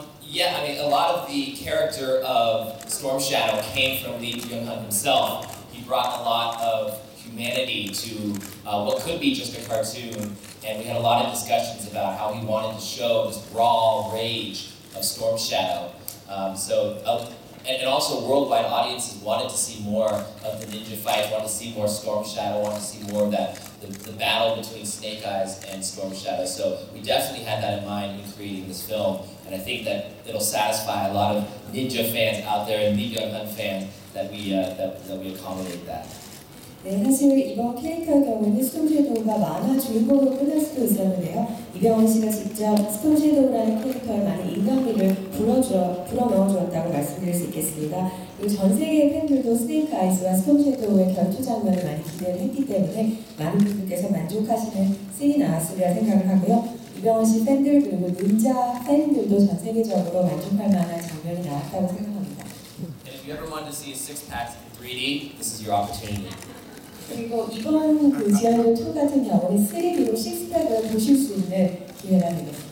Um, yeah, I mean, a lot of the character of Storm Shadow came from Lee Byung Hun himself. He brought a lot of humanity to uh, what could be just a cartoon, and we had a lot of discussions about how he wanted to show this raw rage of Storm Shadow. Um, so, uh, and, and also worldwide audiences wanted to see more of the ninja fights, wanted to see more Storm Shadow, wanted to see more of that the, the battle between Snake Eyes and Storm Shadow. So we definitely had that in mind in creating this film, and I think that it'll satisfy a lot of ninja fans out there and Lee Byung Hun fans that we uh, that, that we accommodate that. 네, 사실 이번 캐릭터의 경우는 스톰섀도우가 만화 주인공으로 끝날 수도 있었는데요. 이병헌 씨가 직접 스톰섀도우라는 캐릭터에 많은 인간미를 불어주어, 불어넣어주었다고 말씀드릴 수 있겠습니다. 그리고 전 세계의 팬들도 스네이크 아이즈와 스톰 섀도우의 결투 장면을 많이 기대를 했기 때문에 많은 분들께서 만족하시는 씬이 나왔으리라 생각을 하고요. 이병헌 씨 팬들 그리고 닌자 팬들도 전 세계적으로 만족할 만한 장면이 나왔다고 생각합니다. And if you ever wanted to see a six pack in 3D, this is your opportunity. 그리고 이번 그 지하철 2 같은 경우는 3D로 식스팩을 보실 수 있는 기회가 되겠습니다.